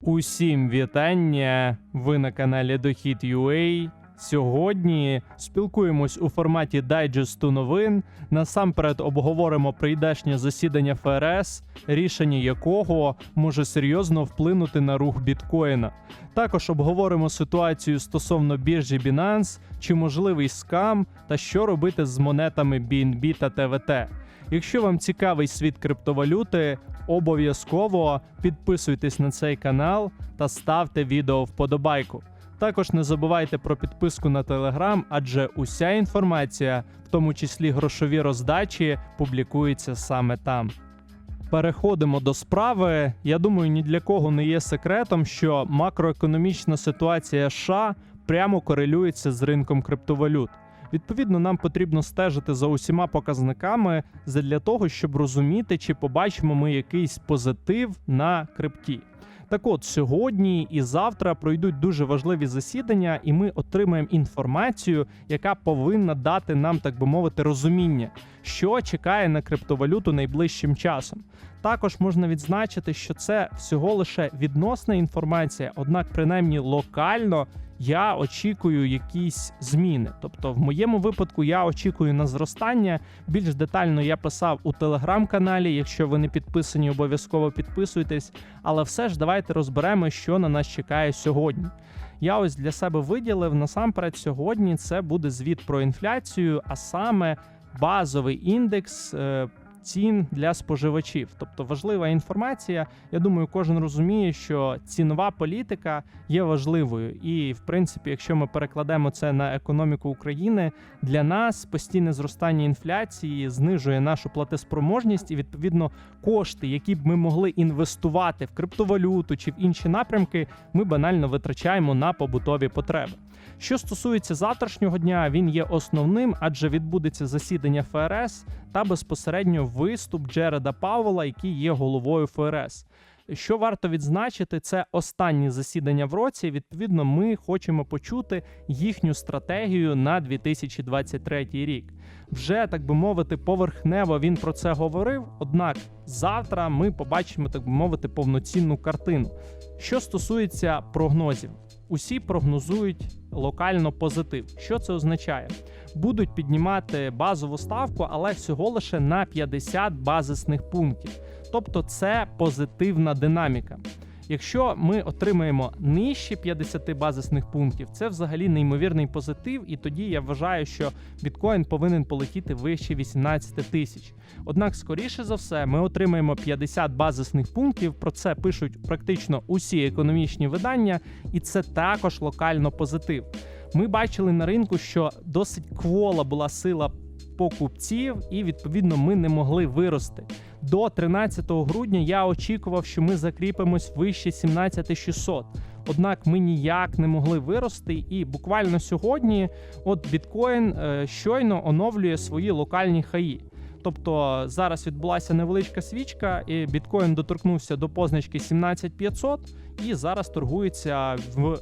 Усім вітання! Ви на каналі Дохід.ua. Сьогодні спілкуємось у форматі дайджесту новин. Насамперед обговоримо прийдешнє засідання ФРС, рішення якого може серйозно вплинути на рух біткоїна. Також обговоримо ситуацію стосовно біржі Binance, чи можливий скам та що робити з монетами BNB та TVT. Якщо вам цікавий світ криптовалюти, обов'язково підписуйтесь на цей канал та ставте відео вподобайку. Також не забувайте про підписку на телеграм, адже уся інформація, в тому числі грошові роздачі, публікується саме там. Переходимо до справи. Я думаю, ні для кого не є секретом, що макроекономічна ситуація США прямо корелюється з ринком криптовалют. Відповідно, нам потрібно стежити за усіма показниками для того, щоб розуміти, чи побачимо ми якийсь позитив на крипті. Так от сьогодні і завтра пройдуть дуже важливі засідання, і ми отримаємо інформацію, яка повинна дати нам, так би мовити, розуміння, що чекає на криптовалюту найближчим часом. Також можна відзначити, що це всього лише відносна інформація, однак, принаймні локально. Я очікую якісь зміни. Тобто, в моєму випадку я очікую на зростання. Більш детально я писав у телеграм-каналі. Якщо ви не підписані, обов'язково підписуйтесь. Але все ж давайте розберемо, що на нас чекає сьогодні. Я ось для себе виділив насамперед сьогодні. Це буде звіт про інфляцію, а саме базовий індекс. Цін для споживачів, тобто важлива інформація. Я думаю, кожен розуміє, що цінова політика є важливою, і в принципі, якщо ми перекладемо це на економіку України, для нас постійне зростання інфляції знижує нашу платеспроможність, і відповідно кошти, які б ми могли інвестувати в криптовалюту чи в інші напрямки, ми банально витрачаємо на побутові потреби. Що стосується завтрашнього дня, він є основним, адже відбудеться засідання ФРС та безпосередньо виступ Джереда Пауела, який є головою ФРС. Що варто відзначити, це останнє засідання в році. Відповідно, ми хочемо почути їхню стратегію на 2023 рік. Вже так би мовити, поверхнево він про це говорив. Однак завтра ми побачимо, так би мовити, повноцінну картину. Що стосується прогнозів, усі прогнозують локально позитив. Що це означає? Будуть піднімати базову ставку, але всього лише на 50 базисних пунктів. Тобто це позитивна динаміка. Якщо ми отримаємо нижче 50 базисних пунктів, це взагалі неймовірний позитив, і тоді я вважаю, що біткоін повинен полетіти вище 18 тисяч. Однак, скоріше за все, ми отримаємо 50 базисних пунктів. Про це пишуть практично усі економічні видання, і це також локально позитив. Ми бачили на ринку, що досить квола була сила покупців, і відповідно ми не могли вирости. До 13 грудня я очікував, що ми закріпимось вище 17600. Однак ми ніяк не могли вирости, і буквально сьогодні, от біткоін е, щойно оновлює свої локальні хаї. Тобто зараз відбулася невеличка свічка, і біткоін доторкнувся до позначки 17500 і зараз торгується в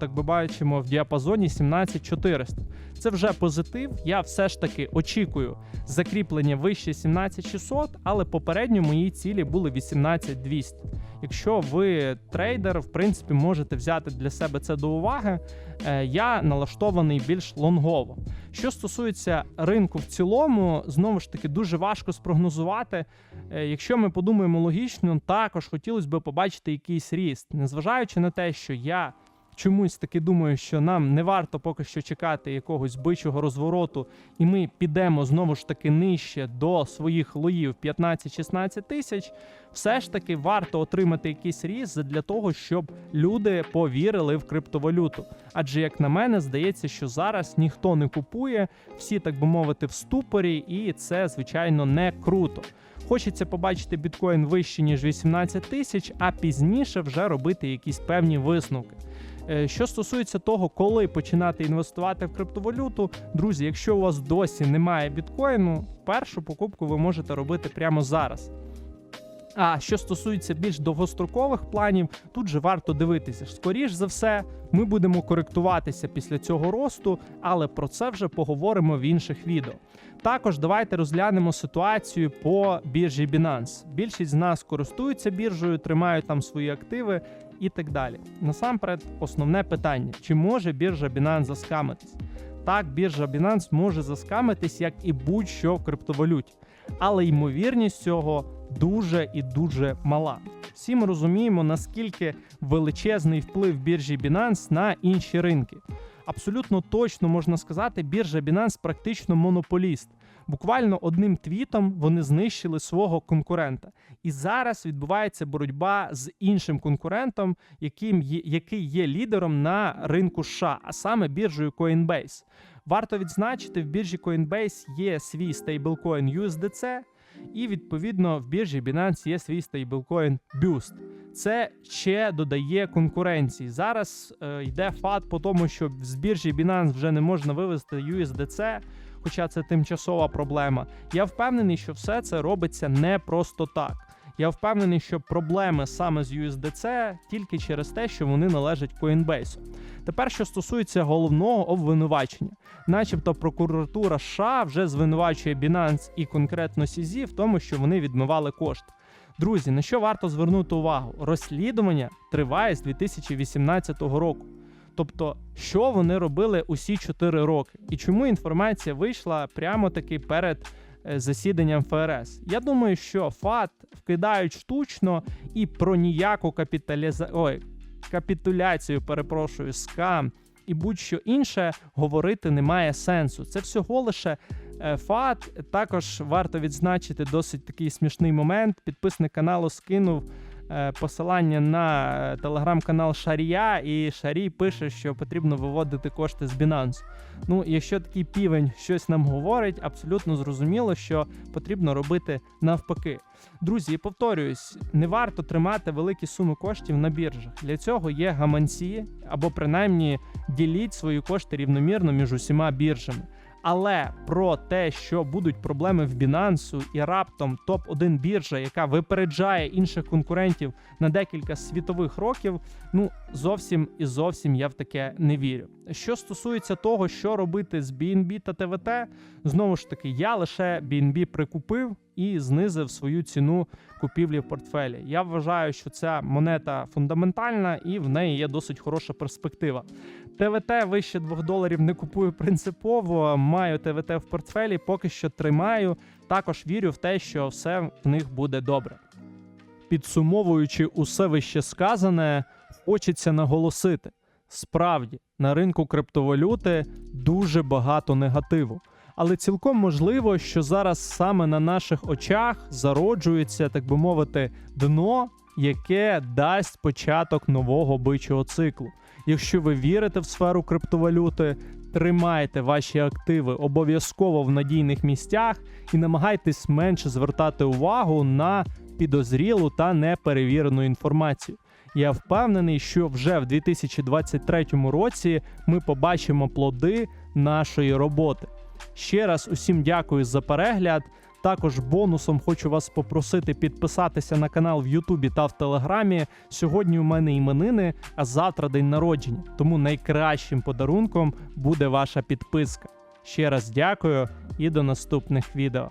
так би бачимо в діапазоні 17400. Це вже позитив. Я все ж таки очікую закріплення вище 17600, але попередньо мої цілі були 18200. Якщо ви трейдер, в принципі, можете взяти для себе це до уваги. Е, Я налаштований більш лонгово. Що стосується ринку в цілому, знову ж таки дуже важко спрогнозувати. Е, Якщо ми подумаємо логічно, також хотілося б побачити якийсь ріст, незважаючи на те, що я чомусь таки думаю, що нам не варто поки що чекати якогось бичого розвороту, і ми підемо знову ж таки нижче до своїх лоїв 15-16 тисяч. Все ж таки варто отримати якийсь ріст для того, щоб люди повірили в криптовалюту. Адже, як на мене, здається, що зараз ніхто не купує, всі, так би мовити, в ступорі, і це, звичайно, не круто. Хочеться побачити біткоін вище ніж 18 тисяч, а пізніше вже робити якісь певні висновки. Е, Що стосується того, коли починати інвестувати в криптовалюту, друзі, якщо у вас досі немає біткоїну, першу покупку ви можете робити прямо зараз. А що стосується більш довгострокових планів, тут же варто дивитися. Скоріш за все, ми будемо коректуватися після цього росту, але про це вже поговоримо в інших відео. Також давайте розглянемо ситуацію по біржі Binance. Більшість з нас користуються біржею, тримають там свої активи. і так далі. Насамперед, основне питання: чи може біржа Binance заскамитись? Так, біржа Binance може заскамитись, як і будь-що в криптовалюті, але ймовірність цього дуже і дуже мала. Всі ми розуміємо, наскільки величезний вплив біржі Binance на інші ринки. Абсолютно точно можна сказати, біржа Binance практично монополіст. Буквально одним твітом вони знищили свого конкурента. І зараз відбувається боротьба з іншим конкурентом, яким є, який є лідером на ринку США, а саме біржею Coinbase. Варто відзначити, в біржі Coinbase є свій стейблкоін USDC, і відповідно в біржі Binance є свій стейблкоін Boost. Це ще додає конкуренції. Зараз е, йде фат по тому, що з біржі Binance вже не можна вивести USDC, хоча це тимчасова проблема. Я впевнений, що все це робиться не просто так. Я впевнений, що проблеми саме з USDC тільки через те, що вони належать Coinbase. Тепер, що стосується головного обвинувачення, начебто прокуратура США вже звинувачує Binance і конкретно CZ в тому, що вони відмивали кошти. Друзі, на що варто звернути увагу? Розслідування триває з 2018 року. Тобто, що вони робили усі 4 роки, і чому інформація вийшла прямо таки перед засіданням ФРС? Я думаю, що ФАТ вкидають штучно і про ніяку капіталіза... Ой, капітуляцію, перепрошую, скам і будь-що інше говорити немає сенсу. Це всього лише е, ФАТ. Також варто відзначити досить такий смішний момент. Підписник каналу скинув е, посилання на е, телеграм-канал Шарія, і Шарій пише, що потрібно виводити кошти з Binance. Ну, якщо такий півень щось нам говорить, абсолютно зрозуміло, що потрібно робити навпаки. Друзі, повторююсь, не варто тримати великі суми коштів на біржах. Для цього є гаманці, або принаймні діліть свої кошти рівномірно між усіма біржами. Але про те, що будуть проблеми в Binance і раптом топ-1 біржа, яка випереджає інших конкурентів на декілька світових років, ну зовсім і зовсім я в таке не вірю. Що стосується того, що робити з BNB та ТВТ, знову ж таки, я лише BNB прикупив і знизив свою ціну купівлі в портфелі. Я вважаю, що ця монета фундаментальна і в неї є досить хороша перспектива. ТВТ вище 2 доларів не купую принципово. Маю ТВТ в портфелі, поки що тримаю. Також вірю в те, що все в них буде добре. Підсумовуючи усе вище сказане, хочеться наголосити: справді на ринку криптовалюти дуже багато негативу. Але цілком можливо, що зараз саме на наших очах зароджується, так би мовити, дно, яке дасть початок нового бичого циклу. Якщо ви вірите в сферу криптовалюти, тримайте ваші активи обов'язково в надійних місцях і намагайтесь менше звертати увагу на підозрілу та неперевірену інформацію. Я впевнений, що вже в 2023 році ми побачимо плоди нашої роботи. Ще раз усім дякую за перегляд. Також бонусом хочу вас попросити підписатися на канал в Ютубі та в Телеграмі. Сьогодні у мене іменини, а завтра день народження. Тому найкращим подарунком буде ваша підписка. Ще раз дякую і до наступних відео.